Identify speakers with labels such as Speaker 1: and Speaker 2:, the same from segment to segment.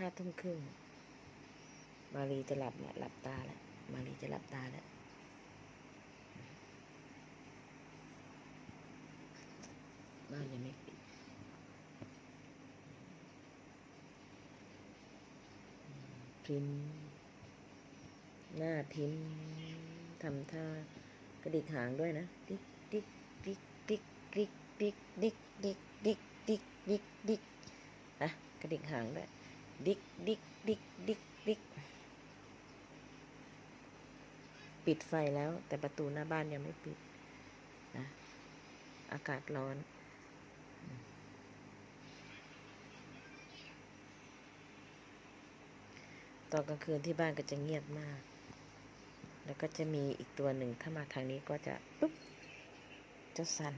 Speaker 1: ห้าทุ่มครึ่ง มารีจะหลับแล้วหลับตาแล้วมารีจะหลับตาแล้วบ้านยังไม่ปิดพิมพ์ หน้าพิมพ์ทำท่ากระดิกหางด้วยนะดิก ดิกดิกดิกดิกปิดไฟแล้ว แต่ประตูหน้าบ้านยังไม่ปิดนะอากาศร้อน ตอนกลางคืนที่บ้านก็จะเงียบมาก แล้วก็จะมีอีกตัวหนึ่งถ้ามาทางนี้ก็จะปุ๊บจ้าสัน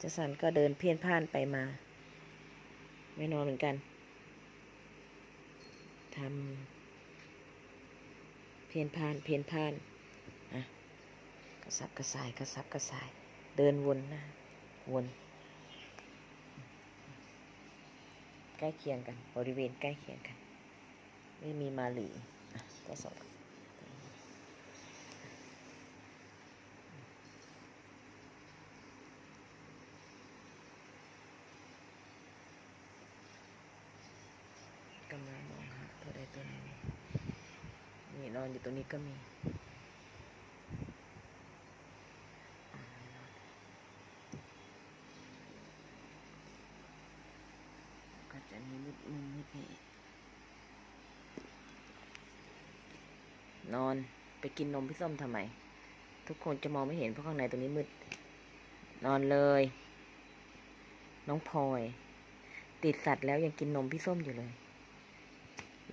Speaker 1: จ้าสันก็เดินเพี้ยนพ่านไปมา ไม่นอนเหมือนกัน ทำเพียนพ่านเพียนพ่านอะกระสับกระส่ายกระสับกระส่าย เดินวนนะวนใกล้เคียงกัน บริเวณใกล้เคียงกัน ไม่มีมาหลีอะก็สอบกำลังมองหาตัวใดตัวหนึ่ง นอนอยู่ตรงนี้ก็มีก็จะมีมืดมุมมืดนี่นอนไปกินนมพี่ส้มทำไม ทุกคนจะมองไม่เห็นเพราะข้างในตรงนี้มืด นอนเลย น้องพลอย ติดสัตว์แล้วยังกินนมพี่ส้มอยู่เลย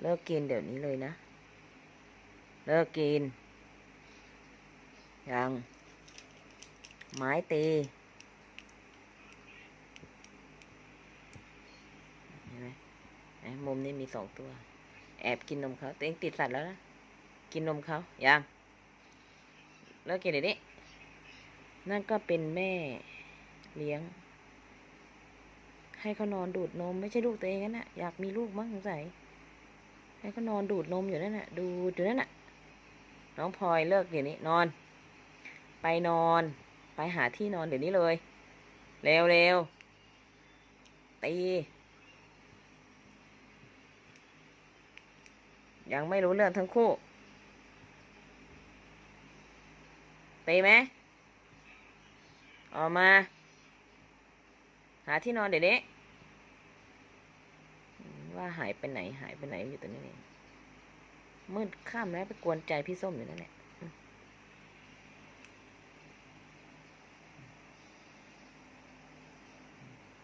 Speaker 1: เลิกกินเดี๋ยวนี้เลยนะ เลิกกิน ยัง ไม้ตี เห็นไหมไอ้มุมนี้มีสองตัว แอบกินนมเขาตัวเองติดสัตว์แล้วนะ กินนมเขายัง เลิกกินเดี๋ยวนี้ นั่นก็เป็นแม่เลี้ยง ให้เขานอนดูดนม ไม่ใช่ลูกตัวเองนั่นนะอยากมีลูกมั้งสงสัยให้เขานอนดูดนมอยู่นั่นน่ะ ดูดอยู่นั่นน่ะ น้องพลอยเลิกเดี๋ยวนี้นอน ไปนอน ไปหาที่นอนเดี๋ยวนี้เลย เร็วเร็วตี ยังไม่รู้เรื่องทั้งคู่ ตีไหมออกมา หาที่นอนเดี๋ยวนี้ ว่าหายไปไหนหายไปไหนอยู่ตรงนี้ มืดค่ำแล้วไปกวนใจพี่ส้มอยู่นั่นแหละ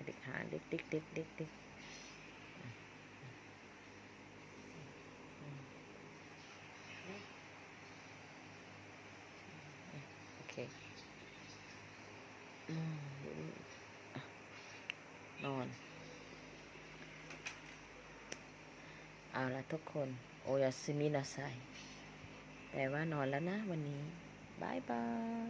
Speaker 1: เด็กหาเด็กดิกดิกดิกดิกโอเคอืมเดี๋ยวนี้อะนอน เอาละทุกคน โอยาซิมินาไซแปลว่านอนแล้วนะวันนี้บายบาย